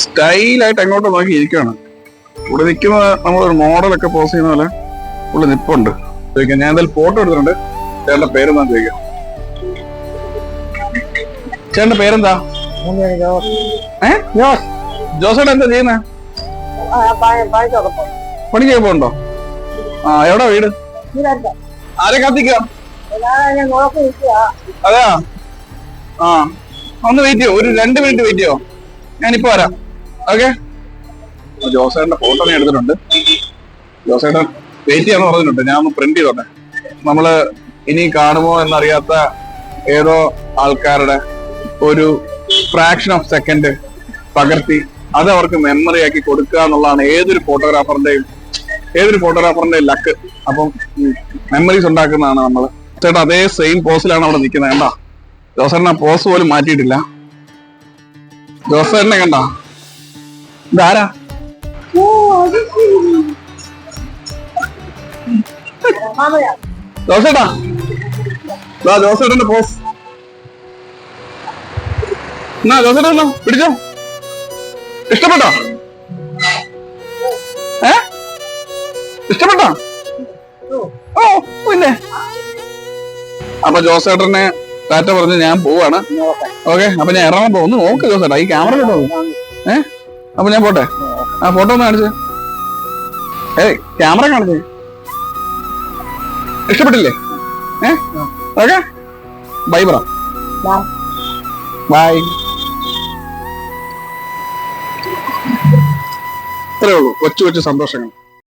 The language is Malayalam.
സ്റ്റൈലായിട്ട് അങ്ങോട്ട് നോക്കി ഇരിക്കുകയാണ് ഇവിടെ നിൽക്കുന്ന നമ്മളൊരു മോഡലൊക്കെ പോസ് ചെയ്യുന്ന പോലെ ഉള്ള നിപ്പുണ്ട്. ചോദിക്കാം ഞാൻ എന്തായാലും ഫോട്ടോ എടുത്തിട്ടുണ്ട്. ചേട്ടന്റെ പേരെന്താ ചോദിക്കാം. ചേട്ടന്റെ പേരെന്താ? ജോസേട്ടൻ എന്താ ചെയ്യുന്നേ? പണിക്ക് പോകണ്ടോ? ആ എവിടാ വീട്? ആരെ കാത്തിക്കാം? അതെയാ ആ ഒന്ന് വെയിറ്റ് ചെയ്യോ? ഒരു രണ്ട് മിനിറ്റ് വെയിറ്റ് ചെയ്യോ? ഞാനിപ്പോ വരാം. ഓക്കെ ജോസേട്ടന്റെ ഫോട്ടോ ഞാൻ എടുത്തിട്ടുണ്ട്. ജോസേട്ടൻ വെയിറ്റ് ചെയ്യാന്ന് പറഞ്ഞിട്ടുണ്ട്. ഞാൻ ഒന്ന് പ്രിന്റ് ചെയ്തോട്ടെ. നമ്മൾ ഇനി കാണുമോ എന്നറിയാത്ത ഏതോ ആൾക്കാരുടെ ഒരു ഫ്രാക്ഷൻ ഓഫ് സെക്കൻഡ് പകർത്തി അത് അവർക്ക് മെമ്മറി ആക്കി കൊടുക്കുക എന്നുള്ളതാണ് ഏതൊരു ഫോട്ടോഗ്രാഫറിന്റെയും ഏതൊരു ഫോട്ടോഗ്രാഫറിന്റെയും ലക്ക് അപ്പം മെമ്മറീസ് ഉണ്ടാക്കുന്നതാണ് നമ്മൾ ചേട്ടാ അതേ സെയിം പോസിലാണ് അവിടെ നിൽക്കുന്നത്. കണ്ടാ? ജോസേട്ടൻ ആ പോസ് പോലും മാറ്റിയിട്ടില്ല. ജോസേട്ടനെ കണ്ട? ഇതാരാ? ജോസേട്ടാ. ദാ ജോസേട്ടന്റെ പോസ് എന്നാ എന്നാ പിടിച്ചോ. ഇഷ്ടപ്പെട്ടോ? ഏ? ഇഷ്ടപ്പെട്ടോ? ഓ പിന്നെ. അപ്പൊ ജോസേട്ടനെ ടാറ്റ പറഞ്ഞ് ഞാൻ പോവാണ്. ഓക്കെ അപ്പൊ ഞാൻ ഇറങ്ങാൻ പോകുന്നു. നോക്ക് ജോസേട്ടാ ഈ ക്യാമറ കേട്ടോ ഏ? അപ്പൊ ഞാൻ പോട്ടെ. ആ ഫോട്ടോ ഒന്ന് കാണിച്ചേ. ഏയ് ക്യാമറ കാണിച്ചേ. ഇഷ്ടപ്പെട്ടില്ലേ? ഏ? ഓക്കെ. ബൈ പറ. ബൈ. ഇത്രേ ഉള്ളൂ. കൊച്ചു കൊച്ചു സന്തോഷങ്ങൾ.